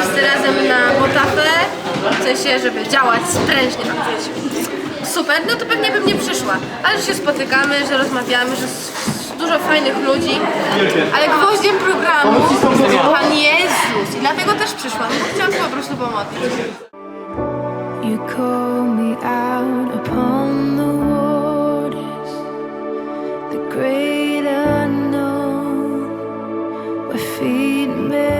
wszyscy razem na motafę, w sensie, żeby działać sprężnie. Super, no to pewnie bym nie przyszła, ale że się spotykamy, że rozmawiamy, że s- s- dużo fajnych ludzi, ale gwoździem programu jest Pan Jezus. I dlatego też przyszłam, bo chciałam się po prostu pomodlić. You call me out upon the waters, the great unknown, where feet may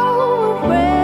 breath.